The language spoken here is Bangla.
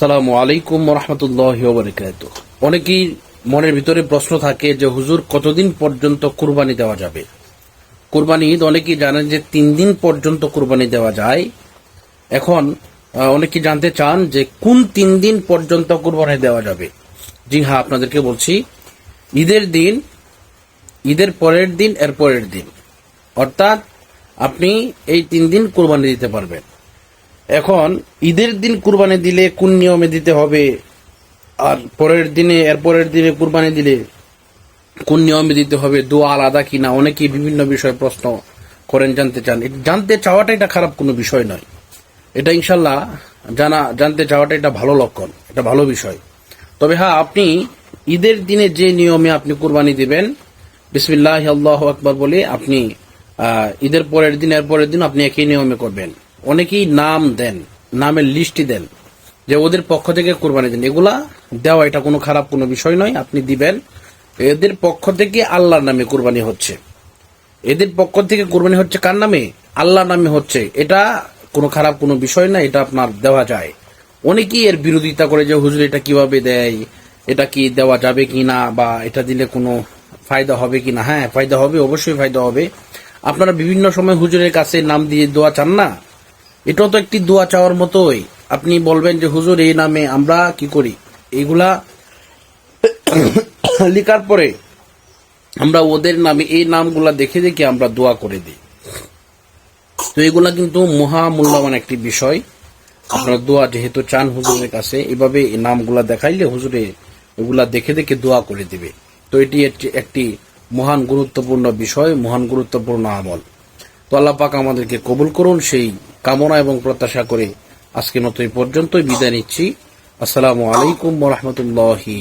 আসসালামু আলাইকুম রহমতুল্লাহ বরকাত অনেকেই মনের ভিতরে প্রশ্ন থাকে যে, হুজুর, কতদিন পর্যন্ত কুরবানি দেওয়া যাবে? কুরবানি ঈদ, অনেকেই জানেন যে, তিন দিন পর্যন্ত কুরবানি দেওয়া যায়। এখন অনেকেই জানতে চান যে, কোন তিন দিন পর্যন্ত কুরবানি দেওয়া যাবে? জি হ্যাঁ আপনাদেরকে বলছি, ঈদের দিন, ঈদের পরের দিন, এর পরের দিন। অর্থাৎ, আপনি এই তিন দিন কুরবানি দিতে পারবেন। এখন ঈদের দিন কুরবানি দিলে কোন নিয়মে দিতে হবে? আর পরের দিনে, এর পরের দিনে কুরবানি দিলে কোন নিয়মে দিতে হবে? দোয়া আলাদা কিনা অনেকেই বিভিন্ন বিষয়ে প্রশ্ন করেন, জানতে চান। জানতে চাওয়াটা এটা খারাপ কোনো বিষয় নয়। এটা ইনশাল্লাহ জানা জানতে চাওয়াটা এটা ভালো লক্ষণ, এটা ভালো বিষয়। তবে হ্যাঁ আপনি ঈদের দিনে যে নিয়মে আপনি কুরবানি দিবেন, বিসমিল্লাহ, আল্লাহ আকবর বলে আপনি ঈদের পরের দিন, এর পরের দিন আপনি একই নিয়মে করবেন। অনেকেই নাম দেন, নামের লিস্টই দেন, যে ওদের পক্ষ থেকে কোরবানি দেন। এগুলা দেওয়া এটা কোনো খারাপ কোনো বিষয় নয়, আপনি দিবেন। এদের পক্ষ থেকে আল্লাহর নামে কোরবানি হচ্ছে। এদের পক্ষ থেকে কোরবানি হচ্ছে কার নামে? আল্লাহ নামে হচ্ছে। এটা কোনো খারাপ কোনো বিষয় না, এটা আপনার দেওয়া যায়। অনেকেই এর বিরোধিতা করে যে, হুজুর, এটা কীভাবে দেয়? এটা কি দেওয়া যাবে কি না? বা এটা দিলে কোনো ফায়দা হবে কি না? হ্যাঁ ফায়দা হবে, অবশ্যই ফায়দা হবে। আপনারা বিভিন্ন সময় হুজুরের কাছে নাম দিয়ে দোয়া চান না? এটাও তো একটি দোয়া চাওয়ার মতোই। আপনি বলবেন যে, হুজুর, এই নামে আমরা কি করি? এগুলা লিখার পরে আমরা ওদের নামে, এই নামগুলা দেখে দেখে আমরা দোয়া করে দিই। তো এগুলা কিন্তু মহামূল্যবান একটি বিষয়। আপনারা দোয়া যেহেতু চান হুজুরের কাছে, এভাবে এই নামগুলা দেখাইলে হুজুরে এগুলা দেখে দেখে দোয়া করে দিবে। তো এটি একটি মহান গুরুত্বপূর্ণ বিষয়, মহান গুরুত্বপূর্ণ আমল। তো আল্লাহ পাক আমাদেরকে কবুল করুন, সেই কামনা এবং প্রত্যাশা করে আজকে মতো এই পর্যন্তই বিদায় নিচ্ছি। আসসালামু আলাইকুম রহমতুল্লাহি